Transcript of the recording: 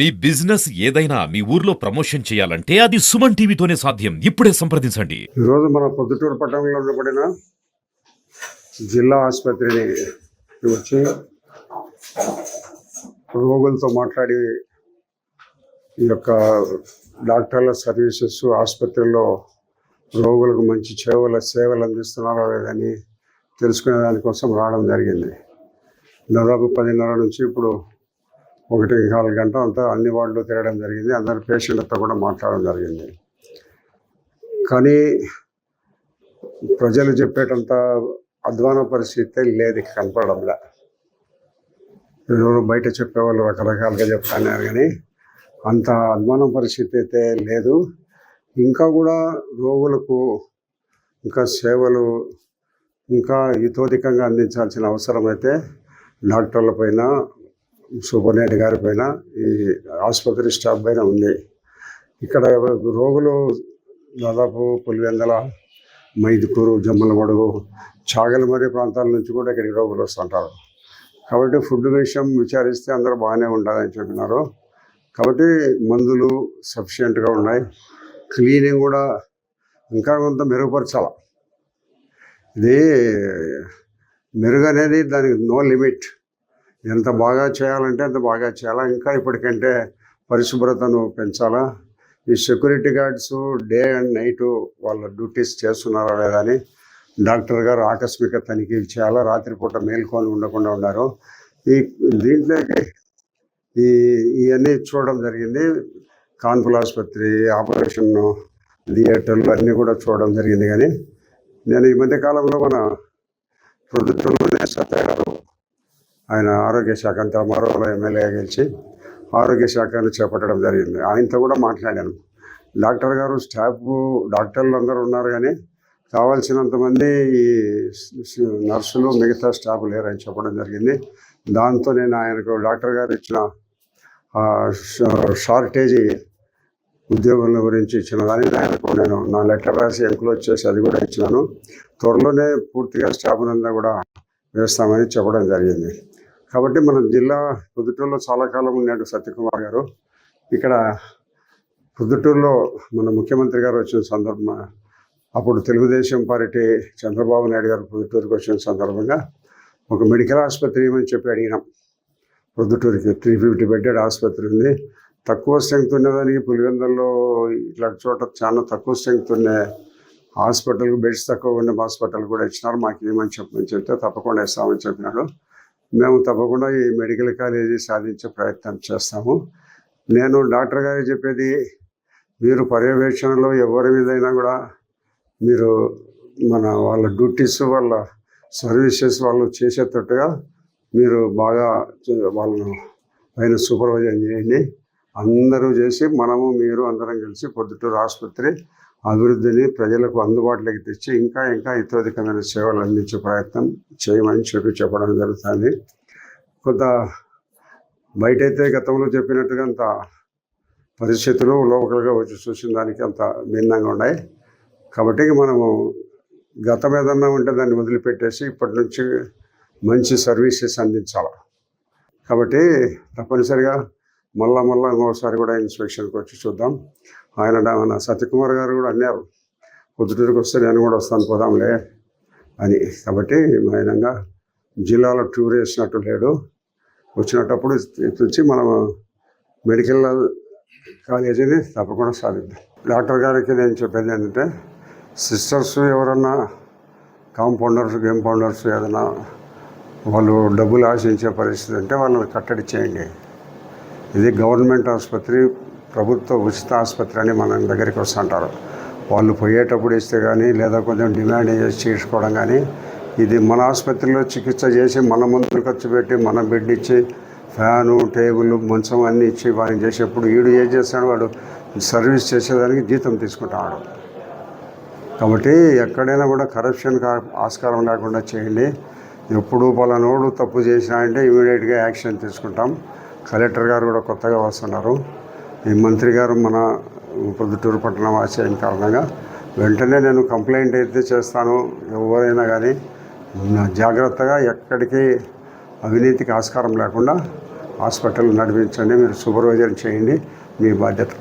మీ business ఏదైనా మీ ఊర్లో promotion చేయాలంటే అది సుమన్ టీవీతోనే సాధ్యం. ఇప్పుడే సంప్రదించండి. ఈరోజు మన పొద్దుటూరు పట్టణంలో ఉండబడిన జిల్లా ఆసుపత్రిని వచ్చి రోగులతో మాట్లాడి ఈ యొక్క డాక్టర్ల సర్వీసెస్ ఆసుపత్రిలో రోగులకు మంచి సేవల సేవలు అందిస్తున్నారో లేదని తెలుసుకునే దానికోసం రావడం జరిగింది. దాదాపు పదిన్నర నుంచి ఇప్పుడు ఒకటి నాలుగు గంట అంతా అన్ని వార్డులు తిరగడం జరిగింది. అందరు పేషెంట్లతో కూడా మాట్లాడడం జరిగింది. కానీ ప్రజలు చెప్పేటంత అధ్వాన పరిస్థితి లేదు ఇక కనపడంలా ఎవరు బయట చెప్పేవాళ్ళు రకరకాలుగా చెప్తున్నారు కానీ అంత అధ్వాన పరిస్థితి అయితే లేదు. ఇంకా కూడా రోగులకు ఇంకా సేవలు ఇంకా ఇతోధికంగా అందించాల్సిన అవసరం అయితే డాక్టర్ల పైన సూపరింటెండెంట్ గారి పైన ఈ ఆసుపత్రి స్టాఫ్ పైన ఉంది. ఇక్కడ రోగులు దాదాపు పులివెందల మైదుకూరు జమ్మలమడుగు చాగలమరి ప్రాంతాల నుంచి కూడా ఇక్కడికి రోగులు వస్తుంటారు. కాబట్టి ఫుడ్ విషయం విచారిస్తే అందరూ బాగానే ఉండాలని చెప్పినారు. కాబట్టి మందులు సఫిషియెంట్గా ఉన్నాయి. క్లీనింగ్ కూడా ఇంకా కొంత మెరుగుపరచాలి. ఇది మెరుగు అనేది దానికి నో లిమిట్. ఎంత బాగా చేయాలంటే అంత బాగా చేయాలా? ఇంకా ఇప్పటికంటే పరిశుభ్రతను పెంచాలా? ఈ security guards day and night వాళ్ళ డ్యూటీస్ చేస్తున్నారా లేదా అని డాక్టర్ గారు ఆకస్మిక తనిఖీలు చేయాలా? రాత్రిపూట మేల్కొని ఉండకుండా ఉన్నారు. ఈ దీంట్లోకి ఈ ఇవన్నీ చూడడం జరిగింది. కాన్పుల ఆసుపత్రి ఆపరేషన్ థియేటర్లు అన్నీ కూడా చూడడం జరిగింది కానీ నేను ఈ మధ్య కాలంలో మన ప్రొద్దుటూరులోనే సత్య గారు ఆయన ఆరోగ్య శాఖ అంతా మరో ఎమ్మెల్యే గెలిచి ఆరోగ్య శాఖను చేపట్టడం జరిగింది. ఆయనతో కూడా మాట్లాడాను. డాక్టర్ గారు స్టాఫ్ డాక్టర్లు అందరూ ఉన్నారు కానీ కావాల్సినంతమంది ఈ నర్సులు మిగతా స్టాఫ్ లేరని చెప్పడం జరిగింది. దాంతో నేను ఆయనకు డాక్టర్ గారు ఇచ్చిన షార్టేజీ ఉద్యోగుల గురించి ఇచ్చిన దాన్ని ఆయనకు నేను నా లెటర్ రాసి ఎంక్లోజ్ చేసి అది కూడా ఇచ్చినాను. త్వరలోనే పూర్తిగా స్టాఫ్ అంతా కూడా వేస్తామని చెప్పడం జరిగింది. కాబట్టి మన జిల్లా పొద్దుటూరులో చాలా కాలం ఉన్నాడు సత్యకుమార్ గారు. ఇక్కడ పొద్దుటూరులో మన ముఖ్యమంత్రి గారు వచ్చిన సందర్భం అప్పుడు తెలుగుదేశం పార్టీ చంద్రబాబు నాయుడు గారు పొద్దుటూరుకి వచ్చిన సందర్భంగా ఒక మెడికల్ ఆసుపత్రి ఏమని చెప్పి అడిగినాం. పొద్దుటూరుకి త్రీ ఫిఫ్టీ బెడ్డెడ్ ఆసుపత్రి ఉంది. తక్కువ స్ట్రెంగ్త్ ఉన్నదానికి పులివెందుల్లో ఇట్లా చోట చాలా తక్కువ స్ట్రెంగ్త్ ఉన్న హాస్పిటల్ బెడ్స్ తక్కువ ఉన్న హాస్పిటల్ కూడా ఇచ్చినారు. మాకు ఏమని చెప్పమని చెప్తే తప్పకుండా ఇస్తామని చెప్పినాడు. మేము తప్పకుండా ఈ మెడికల్ కాలేజీ సాధించే ప్రయత్నం చేస్తాము. నేను డాక్టర్ గారు చెప్పేది మీరు పర్యవేక్షణలో ఎవరి మీదైనా కూడా మీరు మన వాళ్ళ డ్యూటీస్ వాళ్ళ సర్వీసెస్ వాళ్ళు చేసేటట్టుగా మీరు బాగా వాళ్ళను పైన సూపర్వైజర్ చేయండి. అందరూ చేసి మనము మీరు అందరం కలిసి పొద్దుటూరు ఆసుపత్రి అభివృద్ధిని ప్రజలకు అందుబాటులోకి తెచ్చి ఇంకా ఇంకా ఇతోధికమైన సేవలు అందించే ప్రయత్నం చేయమని చెప్పి చెప్పడం జరుగుతుంది. కొంత బయటైతే గతంలో చెప్పినట్టుగా అంత పరిస్థితులు లోకల్గా వచ్చి చూసిన దానికి అంత భిన్నంగా ఉన్నాయి. కాబట్టి మనము గతం ఏదన్నా ఉంటే దాన్ని వదిలిపెట్టేసి ఇప్పటి నుంచి మంచి సర్వీసెస్ అందించాలి. కాబట్టి తప్పనిసరిగా మళ్ళా మళ్ళా ఇంకోసారి కూడా ఇన్స్పెక్షన్కి వచ్చి చూద్దాం. ఆయన మన సత్యకుమార్ గారు కూడా అన్నారు పొద్దుటూరుకి వస్తే నేను కూడా వస్తాను పోదాంలే అని. కాబట్టి ఆయనంగా జిల్లాలో టూర్ వేసినట్టు లేడు. వచ్చినప్పుడు వచ్చి మనం మెడికల్ కాలేజీని తప్పకుండా సాధిద్దాం. డాక్టర్ గారికి నేను చెప్పేది ఏంటంటే సిస్టర్స్ ఎవరన్నా కాంపౌండర్స్ గేమ్ పౌండర్స్ ఏదైనా వాళ్ళు డబ్బులు ఆశించే పరిస్థితి ఉంటే వాళ్ళని కట్టడి చేయండి. ఇది గవర్నమెంట్ ఆసుపత్రి ప్రభుత్వ ఉచిత ఆసుపత్రి అని మన దగ్గరికి వస్తుంటారు వాళ్ళు పోయేటప్పుడు ఇస్తే కానీ లేదా కొంచెం డిమాండ్ చేసి చేసుకోవడం కానీ ఇది మన ఆసుపత్రిలో చికిత్స చేసి మన మందులు ఖర్చు పెట్టి మన బెడ్ ఇచ్చి ఫ్యాను టేబుల్ మంచం అన్నీ ఇచ్చి వాడిని చేసేప్పుడు వీడు ఏం చేస్తాడు వాడు? సర్వీస్ చేసేదానికి జీతం తీసుకుంటాడు కాబట్టి ఎక్కడైనా కూడా కరప్షన్ ఆస్కారం లేకుండా చేయండి. ఎప్పుడు పలానోడు తప్పు చేసినా అంటే ఇమీడియట్గా యాక్షన్ తీసుకుంటాం. కలెక్టర్ గారు కూడా కొత్తగా వస్తున్నారు. ఈ మంత్రి గారు మన పొద్దుటూరు పట్టణం ఆశయం కారణంగా వెంటనే నేను కంప్లైంట్ అయితే చేస్తాను ఎవరైనా కానీ జాగ్రత్తగా ఎక్కడికి అవినీతికి ఆస్కారం లేకుండా హాస్పిటల్ నడిపించండి మీరు సూపర్వైజర్ చేయండి మీ బాధ్యత.